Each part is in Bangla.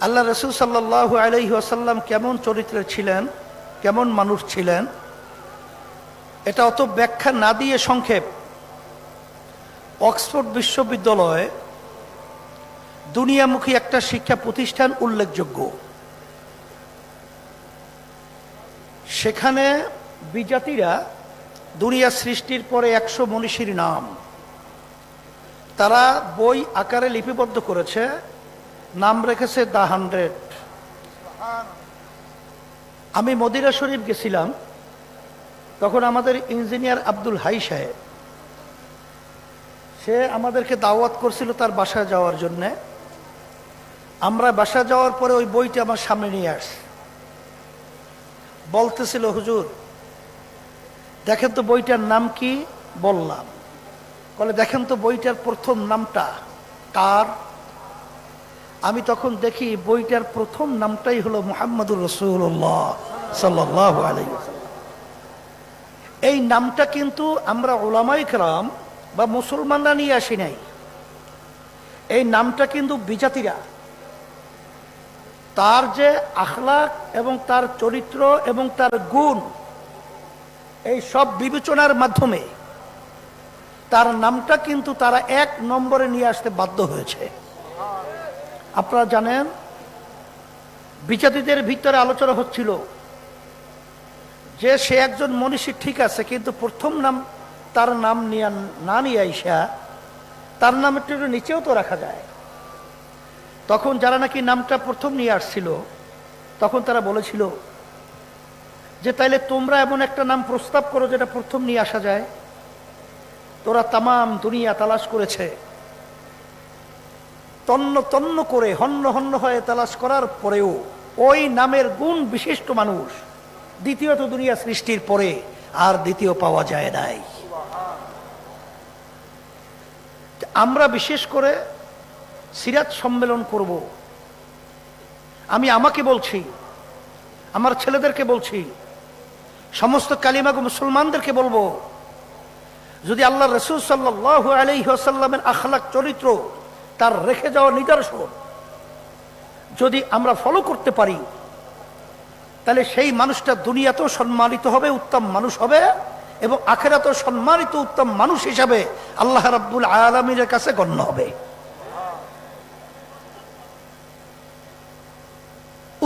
আল্লাহ রসুল সাল্লাহ আলহি আসাল্লাম কেমন চরিত্রের ছিলেন? কেমন মানুষ ছিলেন? এটা অত ব্যাখ্যা না দিয়ে সংক্ষেপ। অক্সফোর্ড বিশ্ববিদ্যালয় দুনিয়ামুখী একটা শিক্ষা প্রতিষ্ঠান উল্লেখযোগ্য। সেখানে বিজাতিরা দুনিয়া সৃষ্টির পরে একশো মনীষীর নাম। তারা বই আকারে লিপিবদ্ধ করেছে। নাম রেখেছে দ্য হান্ড্রেড। আমি মদিরা শরীফ গেছিলাম, তখন আমাদের ইঞ্জিনিয়ার আব্দুল হাই সাহেব, সে আমাদেরকে দাওয়াত করছিল তার বাসায় যাওয়ার জন্যে। আমরা বাসা যাওয়ার পরে ওই বইটা আমার সামনে নিয়ে আস। বলতেছিল, হুজুর, দেখেন তো বইটার নাম কি? বললাম। বলে, দেখেন তো বইটার প্রথম নামটা কার? আমি তখন দেখি বইটার প্রথম নামটাই হলো মোহাম্মদুর রসুল্লাহ সাল্লাহ এই নামটা কিন্তু আমরা ওলামাই কেরাম বা মুসলমানরা নিয়ে আসি নাই। এই নামটা কিন্তু বিজাতিরা। তার যে আখলাক এবং তার চরিত্র এবং তার গুণ, এই সব বিবেচনার মাধ্যমে তার নামটা কিন্তু তারা এক নম্বরে নিয়ে আসতে বাধ্য হয়েছে। আপনারা জানেন বিচারীদের ভিতরে আলোচনা হচ্ছিল যে সে একজন মনীষী ঠিক আছে, কিন্তু প্রথম নাম তার নাম নিয়ে না নিয়ে আইসা তার নাম একটু নিচেও তো রাখা যায়। তখন যারা নাকি নামটা প্রথম নিয়ে আসছিল, তখন তারা বলেছিল যে তাইলে তোমরা এমন একটা নাম প্রস্তাব করো যেটা প্রথম নিয়ে আসা যায়। তোরা তামাম দুনিয়া তালাশ করেছে। তন্ন তন্ন করে হন্য হন্য হয়ে তালাশ করার পরেও ওই নামের গুণ বিশিষ্ট মানুষ দ্বিতীয়ত দুনিয়া সৃষ্টির পরে আর দ্বিতীয় পাওয়া যায় নাই। আমরা বিশেষ করে সিরাজ সম্মেলন করব। আমি আমাকে বলছি, আমার ছেলেদেরকে বলছি, সমস্ত কালিমাগো মুসলমানদেরকে বলব, যদি আল্লাহ রসুল সাল্লাহ আলহিহাসাল্লামের আখলাক চরিত্র তার রেখে যাওয়া নিদর্শন। যদি আমরা ফলো করতে পারি, তাহলে সেই মানুষটা দুনিয়াতেও সম্মানিত হবে, উত্তম মানুষ হবে এবং আখেরাতেও সম্মানিত উত্তম মানুষ হিসাবে আল্লাহ রাব্বুল আলমীর কাছে গণ্য হবে।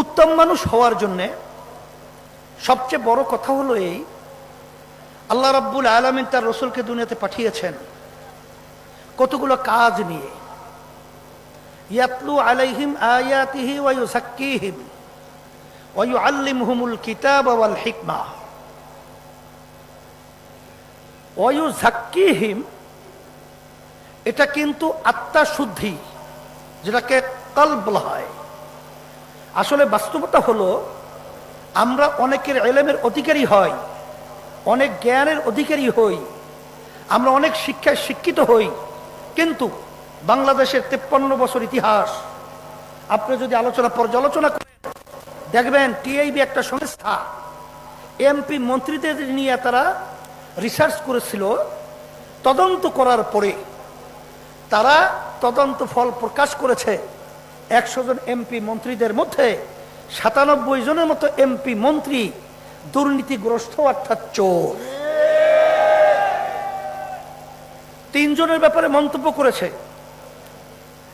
উত্তম মানুষ হওয়ার জন্যে সবচেয়ে বড় কথা হলো এই, আল্লাহ রাব্বুল আলমিন তার রসুলকে দুনিয়াতে পাঠিয়েছেন কতগুলো কাজ নিয়ে। ইয়াতলু আলাইহিম আয়াতিহি ওয়ায়ু সাক্কিহিম ওয়ায়ু আল্লিমহুমুল কিতাব ওয়াল হিকমা। ওয়ায়ু জাক্কিহিম এটা কিন্তু আত্মা শুদ্ধি যেটাকে কল বলা হয়। আসলে বাস্তবতা হলো, আমরা অনেকের এলেমের অধিকারী হয় অনেক জ্ঞানের অধিকারী হই, আমরা অনেক শিক্ষায় শিক্ষিত হই, কিন্তু বাংলাদেশের তেপ্পান্ন বছর ইতিহাস। আপনি যদি আলোচনা পর্যালোচনা করেন, দেখবেন টিআইবি একটা সংস্থা। এমপি মন্ত্রীদের নিয়ে তারা রিসার্চ করেছিল। তদন্ত করার পরে তারা তদন্ত ফল প্রকাশ করেছে। একশো জন এমপি মন্ত্রীদের মধ্যে সাতানব্বই জনের মতো এমপি মন্ত্রী দুর্নীতিগ্রস্ত অর্থাৎ চোর। তিনজনের ব্যাপারে মন্তব্য করেছে।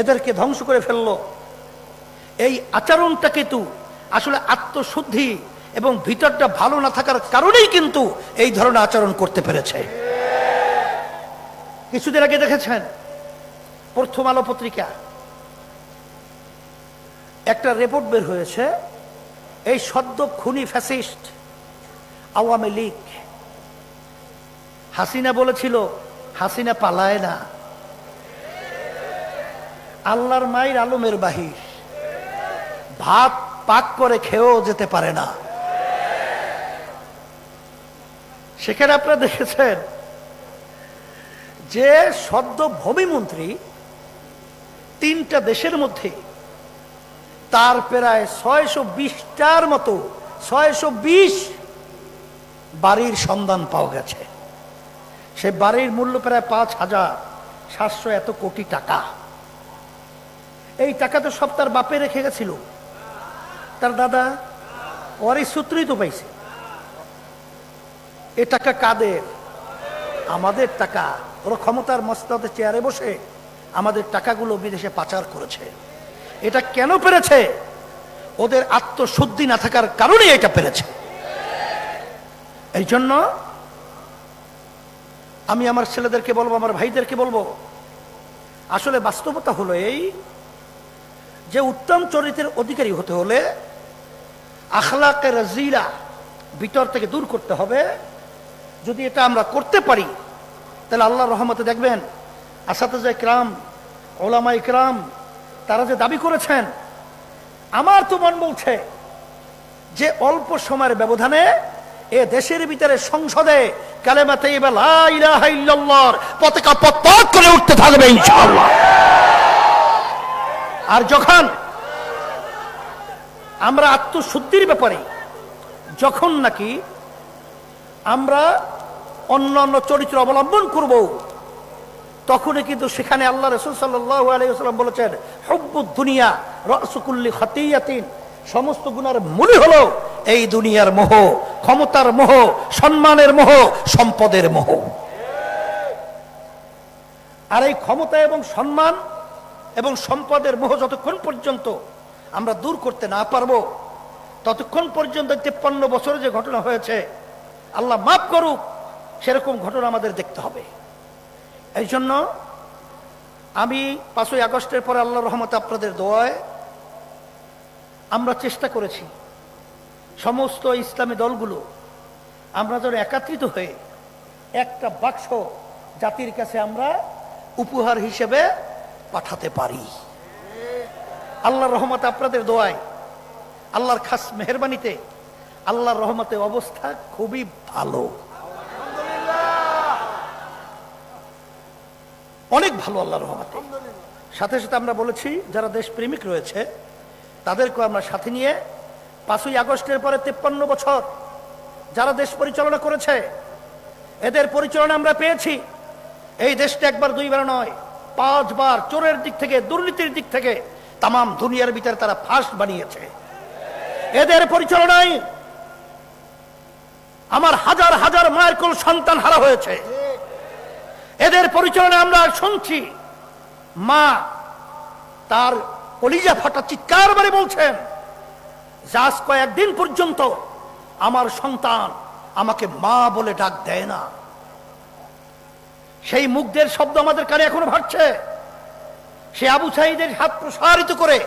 এদেরকে ধ্বংস করে ফেলল। এই আচরণটা কিন্তু আসলে আত্মশুদ্ধি এবং ভিতরটা ভালো না থাকার কারণেই কিন্তু এই ধরনের আচরণ করতে পেরেছে। কিছুদিন আগে দেখেছেন, প্রথম আলো পত্রিকা। একটা রিপোর্ট বের হয়েছে, এই সদ্য খুনি ফ্যাসিস্ট আওয়ামী লীগ। হাসিনা বলেছিল, হাসিনা পালায় না। আল্লাহর মায়ের আলমের বাহির। ভাত পাক করে খেয়েও যেতে পারে না। সেখানে আপনারা দেখেছেন, যে সদ্য ভূমিমন্ত্রী তিনটা দেশের মধ্যে তার প্রায় ছয়শো বিশটার মতো, ছয়শো বিশ বাড়ির সন্ধান পাওয়া গেছে। সে বাড়ির মূল্য প্রায় পাঁচ হাজার সাতশো এত কোটি টাকা। এই টাকা তো সব তার বাপে রেখে গেছিল। তার দাদা ওর এই সূত্রই তো পাইছে। এ টাকা কাদের? আমাদের টাকা। ওরা ক্ষমতার মস্তাতে চেয়ারে বসে আমাদের টাকাগুলো বিদেশে পাচার করেছে। এটা কেন পেরেছে? ওদের আত্মশুদ্ধি না থাকার কারণে এটা পেরেছে। এই জন্য আমি আমার ছেলেদেরকে বলব, আমার ভাইদেরকে বলব, আসলে বাস্তবতা হলো এই যে উত্তম চরিত্রের অধিকারী হতে হলে আখলাকে রাজিলা ভিতর থেকে দূর করতে হবে। যদি এটা আমরা করতে পারি, তাহলে আল্লাহ রহমতে দেখবেন আসাতে ইকরাম, ওলামা ইকরাম, তারা যে দাবি করেছেন, আমার তো মন বলছে যে অল্প সময়ের ব্যবধানে এ দেশের ভিতরে সংসদে কালেমাতে পতাকা পতপত করে উঠতে থাকবে ইনশাআল্লাহ। আর যখন আমরা আত্মশুদ্ধির ব্যাপারে, যখন নাকি আমরা অন্যান্য চরিত্র অবলম্বন করব, তখনই কিন্তু সেখানে আল্লাহ রসুল সাল্লাম বলেছেন, হব্বুদ দুনিয়া রসকুল্লি খতিয়াতিন। সমস্ত গুণার মূলই হলো এই দুনিয়ার মোহ, ক্ষমতার মোহ, সম্মানের মোহ, সম্পদের মোহ। আর এই ক্ষমতা এবং সম্মান এবং সম্পদের মোহ যতক্ষণ পর্যন্ত আমরা দূর করতে না পারব, ততক্ষণ পর্যন্ত তেপ্পান্ন বছরে যে ঘটনা হয়েছে, আল্লাহ মাফ করুক, সেরকম ঘটনা আমাদের দেখতে হবে। এই জন্য আমি পাঁচই আগস্টের পরে আল্লাহ রহমত আপনাদের দোয়ায় আমরা চেষ্টা করেছি, সমস্ত ইসলামী দলগুলো আমরা যেন একত্রিত হয়ে একটা বাক্স জাতির কাছে আমরা উপহার হিসেবে পাঠাতে পারি। আল্লাহর রহমত আপনাদের দোয়ায়, আল্লাহর খাস মেহরবানিতে, আল্লাহর রহমতে অবস্থা খুবই ভালো। অনেক ভালো আল্লাহর রহমতে। সাথে সাথে আমরা বলেছি, যারা দেশপ্রেমিক রয়েছে তাদেরকে আমরা সাথে নিয়ে পাঁচই আগস্টের পরে তেপ্পান্ন বছর যারা দেশ পরিচালনা করেছে, এদের পরিচালনা আমরা পেয়েছি। এই দেশটা একবার দুইবার নয় পাঁচবার চোরের দিক থেকে, দুর্নীতির দিক থেকে তাম দুনিয়ার ভিতরে তারা ফার্স্ট বানিয়েছে। এদের পরিচালনায় আমার হাজার হাজার মায়ের কোল সন্তান হারা হয়েছে। এদের পরিচালনায় আমরা শুনছি, মা তার কলিজা ফাটা চিৎকার বারে বলছেন, যাস কয়েকদিন পর্যন্ত আমার সন্তান আমাকে মা বলে ডাক দেয় না। সেই মুখদের শব্দ আমাদের কানে এখনও ভাবছে সে আবু সাইদের হাত প্রসারিত করে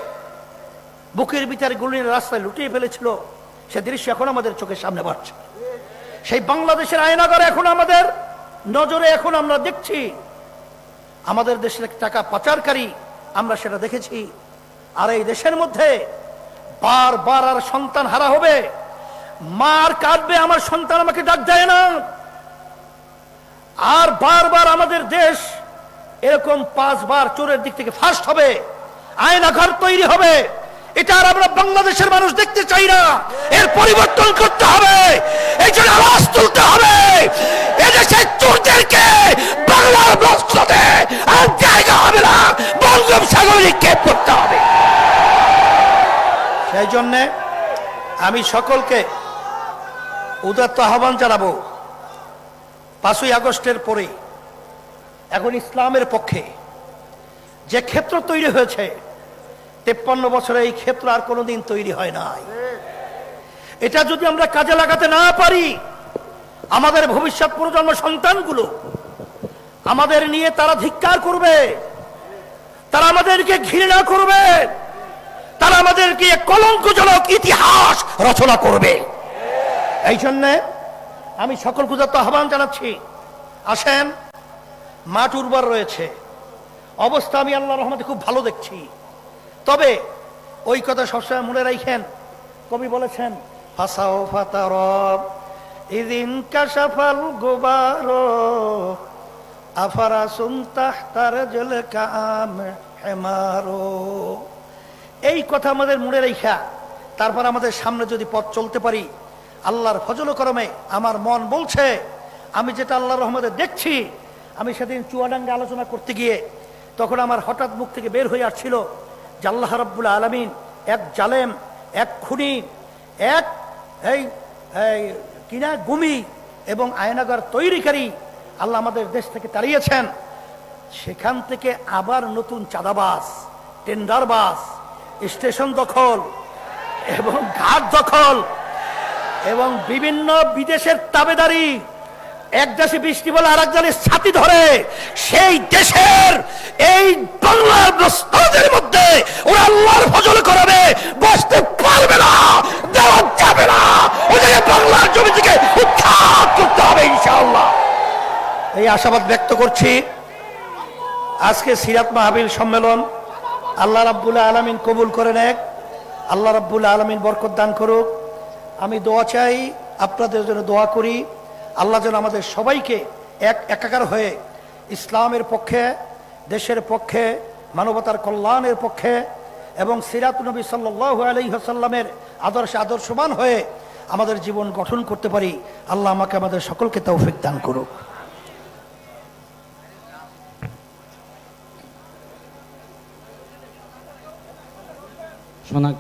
বুকের ভিতরে গুলির রাস্তায় লুটিয়ে ফেলেছিল। সে দৃশ্য এখন আমাদের চোখের সামনে বাড়ছে সেই বাংলাদেশের আয়নাগার এখন আমাদের নজরে এখন আমরা দেখছি, আমাদের দেশের টাকা পাচারকারী, আমরা সেটা দেখেছি। আর এই দেশের মধ্যে বারবার আর সন্তান হারা হবে। মার কাঁদবে আমার সন্তান আমাকে ডাক দেয় না। আর বারবার আমাদের দেশ এরকম পাঁচবার চোরের দিক থেকে ফার্স্ট হবে, আয়নাঘর তৈরি হবে। এটা আর আমরা বাংলাদেশের মানুষ দেখতে চাই না। এর পরিবর্তন করতে হবে, এই জন্য আওয়াজ তুলতে হবে। এদেশের চোরদেরকে বাংলার বস্ত্রতে আর জায়গা হবে না বঙ্গোপসাগরে নিক্ষেপ করতে হবে। সেই জন্যে আমি সকলকে উদাত্ত আহ্বান জানাব পাঁচই আগস্টের পরে এখন ইসলামের পক্ষে যে ক্ষেত্র তৈরি হয়েছে, তেপ্পান্ন বছরে এই ক্ষেত্র আর কোনোদিন তৈরি হয় নাই। এটা যদি আমরা কাজে লাগাতে না পারি, আমাদের ভবিষ্যৎ প্রজন্ম সন্তানগুলো আমাদের নিয়ে তারা ধিক্কার করবে, তারা আমাদেরকে ঘৃণা করবে, তারা আমাদেরকে কলঙ্কজনক ইতিহাস রচনা করবে। এই জন্যে আমি সকল পূজার আহ্বান জানাচ্ছি। আসেন, মাঠ উর্বর রয়েছে। অবস্থা আমি আল্লাহ রহমতে খুব ভালো দেখছি। তবে ওই কথা সবসময় মনে রাখেন। কবি বলেছেন, ফাসাও ফাতারব ইদিন কাশাফাল গোবারো, আফারা সুনতাহ তার জল কাম এই কথা আমাদের মনে রেখা তারপর আমাদের সামনে যদি পথ চলতে পারি আল্লাহর ফজল করমে আমার মন বলছে, আমি যেটা আল্লাহর রহমতে দেখছি, আমি সেদিন চুয়াডাঙ্গে আলোচনা করতে গিয়ে তখন আমার হঠাৎ মুখ থেকে বের হয়ে আসছিল যে আল্লাহ রব্বুল আলমিন এক জালেম, এক খুনি, এক এই এই কিনা গুমি এবং আয়নাগার তৈরিকারী আল্লাহ আমাদের দেশ থেকে তাড়িয়েছেন। সেখান থেকে আবার নতুন চাঁদাবাস টেন্ডার বাস স্টেশন দখল এবং ঘাট দখল এবং বিভিন্ন বিদেশের তাবেদারি, এক দেশে বৃষ্টি বলে আর একজনের ছাতি ধরে, সেই দেশের এই বাংলার প্রস্তাবের মধ্যে ওরা আল্লাহর ফজল করাবে, বসতে পারবে না, দেওয়া যাবে না। ওদের বাংলার জমি থেকে উৎখাত করতে হবে ইনশাআল্লাহ। এই আশাবাদ ব্যক্ত করছি, আজকে সিরাত মাহাবিল সম্মেলন আল্লাহ রাব্বুল আলমিন কবুল করে নেক, আল্লাহ রাব্বুল আলমিন বরকত দান করুক। আমি দোয়া চাই, আপনাদের জন্য দোয়া করি। আল্লাহ যেন আমাদের সবাইকে এক একাকার হয়ে ইসলামের পক্ষে, দেশের পক্ষে, মানবতার কল্যাণের পক্ষে এবং সিরাত নবী সাল্লাহ আলহিহাসাল্লামের আদর্শে আদর্শবান হয়ে আমাদের জীবন গঠন করতে পারি। আল্লাহ আমাকে আমাদের সকলকে তৌফিক দান করুক। সোনা